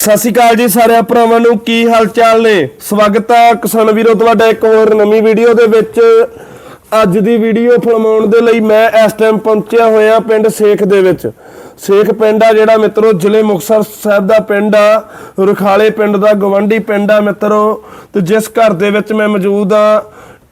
ਸਤਿ ਸ਼੍ਰੀ ਅਕਾਲ ਜੀ ਸਾਰਿਆਂ ਭਰਾਵਾਂ ਨੂੰ, ਕੀ ਹਾਲ ਚਾਲ ਨੇ? ਸਵਾਗਤ ਹੈ ਕਿਸਾਨ ਵੀਰੋ, ਤੁਹਾਡਾ ਇੱਕ ਹੋਰ ਨਵੀਂ ਵੀਡੀਓ ਦੇ ਵਿੱਚ। ਅੱਜ ਦੀ ਵੀਡੀਓ ਫਿਲਮਾਉਣ ਦੇ ਲਈ ਮੈਂ ਇਸ ਟਾਈਮ ਪਹੁੰਚਿਆ ਹੋਇਆ ਪਿੰਡ ਸੇਖ ਦੇ ਵਿੱਚ। ਸੇਖ ਪਿੰਡ ਆ ਜਿਹੜਾ ਮਿੱਤਰੋ, ਜ਼ਿਲ੍ਹੇ ਮੁਕਤਸਰ ਸਾਹਿਬ ਦਾ ਪਿੰਡ ਆ। ਰੁਖਾਲੇ ਪਿੰਡ ਦਾ ਗਵੰਡੀ ਪਿੰਡ ਆ ਮਿੱਤਰੋ। ਤੇ ਜਿਸ ਘਰ ਦੇ ਵਿੱਚ ਮੈਂ ਮੌਜੂਦ ਆ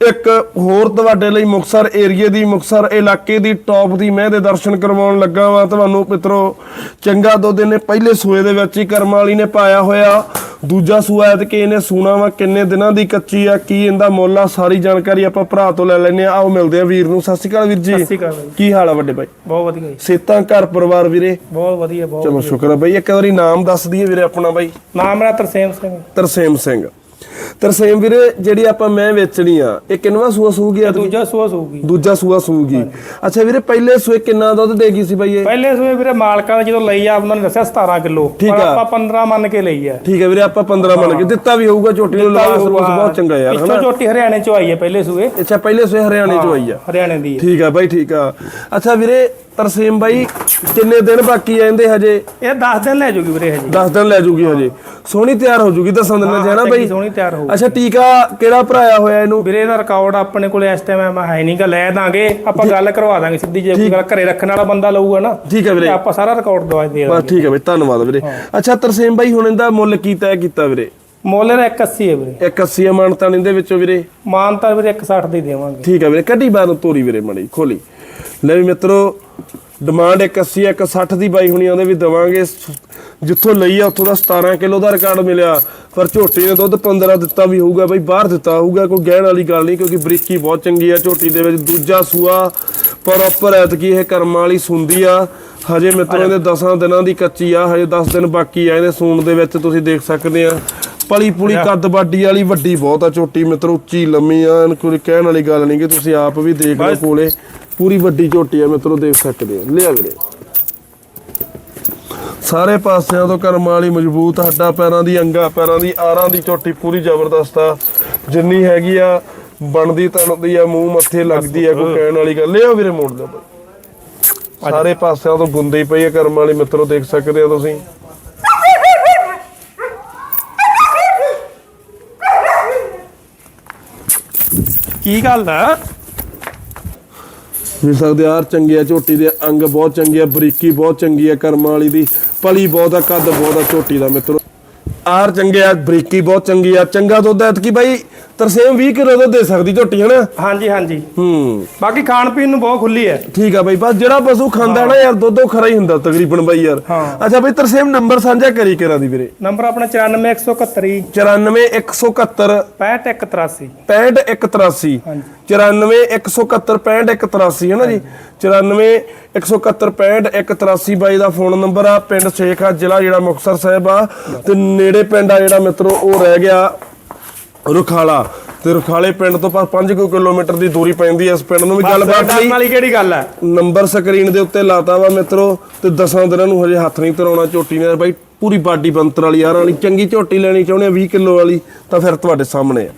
ਇੱਕ ਹੋਰ ਤੁਹਾਡੇ ਲਈ ਮੁਕਤਸਰ ਏਰੀਏ ਦੀ ਮੁਕਤਸਰ ਇਲਾਕੇ ਦੀ ਟੌਪ ਦੀ ਮੈਂ ਦੇ ਦਰਸ਼ਨ ਕਰਵਾਉਣ ਲੱਗਾ ਵਾਂ। ਤੁਹਾਨੂੰ ਮਿੱਤਰੋ ਚੰਗਾ ਦੁੱਧ ਇਹਨੇ ਪਹਿਲੇ ਸੂਏ ਦੇ ਵਿੱਚ ਹੀ ਕਰਮ ਵਾਲੀ ਨੇ ਪਾਇਆ ਹੋਇਆ। ਦੂਜਾ ਸੂਆ ਐਤ ਕਿ ਇਹਨੇ ਸੂਣਾ ਵਾ ਕਿੰਨੇ ਦਿਨਾਂ ਦੀ ਕੱਚੀ ਆ ਕੀ ਇਹਦਾ ਮੁੱਲ ਆ ਸਾਰੀ ਜਾਣਕਾਰੀ ਆਪਾਂ ਭਰਾ ਤੋਂ ਲੈ ਲੈਨੇ ਆ ਆਓ ਮਿਲਦੇ ਆ ਵੀਰ ਨੂੰ। ਸਤਿ ਸ਼੍ਰੀ ਅਕਾਲ ਵੀਰ ਜੀ। ਸਤਿ ਸ਼੍ਰੀ ਅਕਾਲ ਬਾਈ। ਕੀ ਹਾਲ ਆ ਵੱਡੇ ਭਾਈ ਬਹੁਤ ਵਧੀਆ ਜੀ। ਸੇਤਾਂ ਘਰ ਪਰਿਵਾਰ ਵੀਰੇ? ਬਹੁਤ ਵਧੀਆ ਬਹੁਤ ਚਲੋ ਸ਼ੁਕਰ ਆ ਬਈ। ਇੱਕ ਵਾਰੀ ਨਾਮ ਦੱਸ ਦਈਏ ਵੀਰੇ ਆਪਣਾ ਬਾਈ। ਨਾਮ ਮੇਰਾ ਤਰਸੇਮ ਸਿੰਘ। ਤਰਸੇਮ ਸਿੰਘ। ਤਰਸੇਮ ਵੀਰੇ ਜਿਹੜੀ ਆਪਾਂ ਮੈਂ ਵੇਚਣੀ ਆ ਇਹ ਕਿੰਨਵਾ ਸੂਆ ਸੂਗੀ ਆ ਦੂਜਾ ਸੂਆ ਸੂਗੀ। ਦੂਜਾ ਸੂਆ ਸੂਗੀ। ਅੱਛਾ ਵੀਰੇ ਪਹਿਲੇ ਸੂਏ ਕਿੰਨਾ ਦੁੱਧ ਦੇਗੀ ਸੀ ਬਾਈ ਇਹ? ਪਹਿਲੇ ਸੂਏ ਵੀਰੇ ਮਾਲਕਾਂ ਨੇ ਜਦੋਂ ਲਈ ਆ ਉਹਨਾਂ ਨੇ ਦੱਸਿਆ 17 ਕਿਲੋ। ਠੀਕ ਪਰ। ਆਪਾਂ 15 ਮੰਨ ਕੇ ਲਈ ਆ। ਠੀਕ ਹੈ ਵੀਰੇ ਆਪਾਂ 15 ਮੰਨ ਕੇ। ਦਿੱਤਾ ਵੀ ਹੋਊਗਾ ਝੋਟੀ ਨੂੰ ਲਵਾਸ ਲਵੂਸ ਬਹੁਤ ਚੰਗਾ ਯਾਰ ਹਨਾ? ਚੋਟੀ ਹਰਿਆਣੇ ਚੋਂ ਆਈ ਹੈ ਪਹਿਲੇ ਸੂਏ। ਅੱਛਾ ਪਹਿਲੇ ਸੂਏ ਹਰਿਆਣੇ ਚੋਂ ਆਈ ਆ। ਹਰਿਆਣੇ ਦੀ। ਠੀਕ ਆ ਬਾਈ ਠੀਕ ਆ। ਅੱਛਾ ਵੀਰੇ ਤਰਸੇਮ ਬਾਈ ਕਿੰਨੇ ਦਿਨ ਬਾਕੀ ਆਂਦੇ ਹਜੇ? ਇਹ 10 ਦਿਨ ਲੈ ਜੂਗੀ ਵੀਰੇ ਹਜੇ। 10 ਦਿਨ ਲੈ ਜੂਗੀ ਹਜੇ। ਸੋਹਣੀ ਤਿਆਰ ਹੋ ਜੂਗੀ ਦੱਸਾਂ ਦਿਨਾਂ ਚ ਹੈ ਨਾ ਬਾਈ? ਸੋਹਣੀ ਤਿਆਰ ਹੋਊ ਅੱਛਾ ਟੀਕਾ ਕਿਹੜਾ ਭਰਾਇਆ ਹੋਇਆ ਇਹਨੂੰ? ਵੀਰੇ ਦਾ ਰਿਕਾਰਡ ਆਪਣੇ ਕੋਲੇ ਇਸ ਟਾਈਮ ਹੈ ਨਹੀਂ ਗਾ ਲੈ ਦਾਂਗੇ ਆਪਾਂ ਗੱਲ ਕਰਵਾ ਦਾਂਗੇ ਸਿੱਧੀ ਜੇ ਕੋਈ ਗੱਲ ਘਰੇ ਰੱਖਣ ਵਾਲਾ ਬੰਦਾ ਲਊਗਾ ਨਾ ਠੀਕ ਹੈ ਵੀਰੇ। ਆਪਾਂ ਸਾਰਾ ਰਿਕਾਰਡ ਦਵਾ ਦੇ ਬਸ ਠੀਕ ਹੈ ਬਈ ਧੰਨਵਾਦ ਵੀਰੇ। ਅੱਛਾ ਤਰਸੇਮ ਬਾਈ ਹੁਣ ਇਹਦਾ ਮੁੱਲ ਕੀ ਤੈਅ ਕੀਤਾ ਵੀਰੇ? ਮੁੱਲ ਇਹਦਾ 81 ਹੈ ਵੀਰੇ। 81 ਮਾਨਤਾਨ ਇਹਦੇ ਵਿੱਚੋਂ ਵੀਰੇ? ਮਾਨਤਾ ਵੀਰੇ 160 ਦੀ ਦੇਵਾਂਗੇ। ਠੀਕ ਹੈ ਵੀਰੇ ਕੱਢੀ ਬਾਹਰ ਤੋਰੀ ਵੀਰੇ ਮੜੀ ਖੋਲੀ। ਲੈ ਵੀ ਮਿੱਤਰੋ ਡਿਮਾਂਡ 81 ਹੈ 160 ਦੀ ਬਾਈ ਹੋਣੀ ਆਉਂਦੇ ਵੀ ਦਵਾਂਗੇ। ਜਿੱਥੋਂ ਲਈ ਆ, ਉੱਥੋਂ ਦਾ 17 ਕਿਲੋ ਦਾ ਰਿਕਾਰਡ ਮਿਲਿਆ। ਪਰ ਝੋਟੀ ਨੇ ਦੁੱਧ 15 ਦਿੱਤਾ ਵੀ ਹੋਊਗਾ, ਬਈ ਬਾਹਰ ਦਿੱਤਾ ਹੋਊਗਾ, ਕੋਈ ਗਹਿਣ ਵਾਲੀ ਗੱਲ ਨਹੀਂ, ਕਿਉਂਕਿ ਬਰੀਕੀ ਬਹੁਤ ਚੰਗੀ ਆ ਝੋਟੀ ਦੇ ਵਿੱਚ। ਦੂਜਾ ਸੂਆ ਪ੍ਰੋਪਰ ਐਤਕੀ ਇਹ ਕਰਮਾਂ ਵਾਲੀ ਸੁੰਦੀ ਆ। ਹਜੇ ਮਿੱਤਰੋ, ਇਹਦੇ 10 ਦਿਨਾਂ ਦੀ ਕੱਚੀ ਆ, ਹਜੇ 10 ਦਿਨ ਬਾਕੀ ਆ, ਇਹਦੇ ਸੂਣ ਦੇ ਵਿੱਚ ਤੁਸੀਂ ਦੇਖ ਸਕਦੇ ਆ। ਪਲੀ ਪੁਲੀ ਕੱਦ ਬਾਡੀ ਵਾਲੀ ਵੱਡੀ ਬਹੁਤ ਆ ਝੋਟੀ ਮਿੱਤਰੋ ਉੱਚੀ ਲੰਮੀ ਆ ਇਹਨੂੰ ਕੋਈ ਕਹਿਣ ਵਾਲੀ ਗੱਲ ਨਹੀਂ ਕਿ ਤੁਸੀਂ ਆਪ ਵੀ ਦੇਖ ਲਓ ਕੋਲੇ। ਪੂਰੀ ਵੱਡੀ ਝੋਟੀ ਆ ਮਿੱਤਰੋ ਦੇਖ ਸਕਦੇ ਆ ਲਿਆ ਵੀਰੇ। ਸਾਰੇ ਪਾਸਿਆਂ ਤੋਂ ਕਰਮ ਵਾਲੀ ਮਜ਼ਬੂਤ ਹੱਡਾਂ ਪੈਰਾਂ ਦੀ ਅੰਗਾ ਪੈਰਾਂ ਦੀ ਆਰਾਂ ਦੀ ਝੋਟੀ ਪੂਰੀ ਜ਼ਬਰਦਸਤ ਆ। ਜਿੰਨੀ ਹੈਗੀ ਆ ਬਣਦੀ ਤਣਦੀ ਆ ਮੂੰਹ ਮੱਥੇ ਲੱਗਦੀ ਆ ਕੋਈ ਕਹਿਣ ਵਾਲੀ ਗੱਲ। ਲਿਆ ਵੀਰੇ ਮੋੜ ਬਾਈ ਸਾਰੇ ਪਾਸਿਆਂ ਤੋਂ ਗੁੰਦੇ ਹੀ ਪਈ ਆ ਕਰਮ ਵਾਲੀ ਮਿੱਤਰੋ ਦੇਖ ਸਕਦੇ ਆ ਤੁਸੀਂ। ਕੀ ਗੱਲ ਦਾ ਦੇਖ ਸਕਦੇ ਯਾਰ ਆਰ ਚੰਗੇ ਆ ਝੋਟੀ ਦੇ, ਅੰਗ ਬਹੁਤ ਚੰਗੇ ਆ, ਬਰੀਕੀ ਬਹੁਤ ਚੰਗੀ ਆ ਕਰਮਾਂ ਵਾਲੀ ਦੀ, ਪਲੀ ਬਹੁਤ ਆ, ਕੱਦ ਬਹੁਤ ਆ ਝੋਟੀ ਦਾ ਮਿੱਤਰੋ। ਆਰ ਚੰਗੇ ਆ ਬਰੀਕੀ ਬਹੁਤ ਚੰਗੀ ਆ। ਚੰਗਾ ਦੁੱਧ ਐਤਕੀ ਬਾਈ ਤਰਸੇਮ 20 ਕਿਲੋ ਦੁੱਧ ਦੇ ਸਕਦੀ ਝੋਟੀ ਹਨਾ? ਹਾਂਜੀ ਹਾਂਜੀ। ਹੂੰ। ਬਾਕੀ ਖਾਣ ਪੀਣ ਨੂੰ ਬਹੁਤ ਖੁੱਲੀ ਹੈ। ਠੀਕ ਆ ਬਾਈ ਬਸ ਜਿਹੜਾ ਪਸ਼ੂ ਖਾਂਦਾ ਨਾ ਯਾਰ ਦੁੱਧ ਉਹ ਖਰਾ ਹੀ ਹੁੰਦਾ ਤਕਰੀਬਨ ਬਾਈ ਯਾਰ। ਅੱਛਾ ਬਾਈ ਤਰਸੇਮ ਨੰਬਰ ਸਾਂਝਾ ਕਰੀ ਕਰਾਂ ਦੀ ਵੀਰੇ? ਨੰਬਰ ਆਪਣਾ 94171 94171 6583 65183 ਹਾਂਜੀ। 94171 65183 ਹੈ ਨਾ ਜੀ? 94171 ਬਾਈ ਦਾ ਫੋਨ ਨੰਬਰ ਆ ਪਿੰਡ ਸੇਖ ਆ ਜ਼ਿਲ੍ਹਾ ਜਿਹੜਾ ਮੁਕਤਸਰ ਸਾਹਿਬ ਆ ਤੇ ਨੇੜੇ ਪਿੰਡ ਆ ਜਿਹੜਾ ਮਿੱਤਰੋ ਉਹ ਰਹਿ ਗਿਆ ਰੁਖਾਲਾ। ਤੇ ਰੁਖਾਲੇ ਪਿੰਡ ਤੋਂ ਪਰ 5 ਕਿਲੋਮੀਟਰ ਦੀ ਦੂਰੀ ਪੈਂਦੀ ਐ ਇਸ ਪਿੰਡ ਨੂੰ ਵੀ ਗੱਲਬਾਤ ਲਈ। ਵਾਲੀ ਕਿਹੜੀ ਗੱਲ ਹੈ ਨੰਬਰ ਸਕਰੀਨ ਦੇ ਉੱਤੇ ਲਾਤਾ ਵਾ ਮਿੱਤਰੋ ਤੇ ਦਸਾਂ ਦਿਨਾਂ ਨੂੰ ਹਜੇ ਹੱਥ ਨਹੀਂ ਧਰਾਉਣਾ ਝੋਟੀ ਨੇ। ਬਾਈ ਪੂਰੀ ਬਾਡੀ ਬੰਤਰ ਵਾਲੀ ਯਾਰਾਂ ਵਾਲੀ ਚੰਗੀ ਝੋਟੀ ਲੈਣੀ ਚਾਹੁੰਦੇ ਆ 20 ਕਿਲੋ ਵਾਲੀ ਤਾਂ ਫਿਰ ਤੁਹਾਡੇ ਸਾਹਮਣੇ ਆ।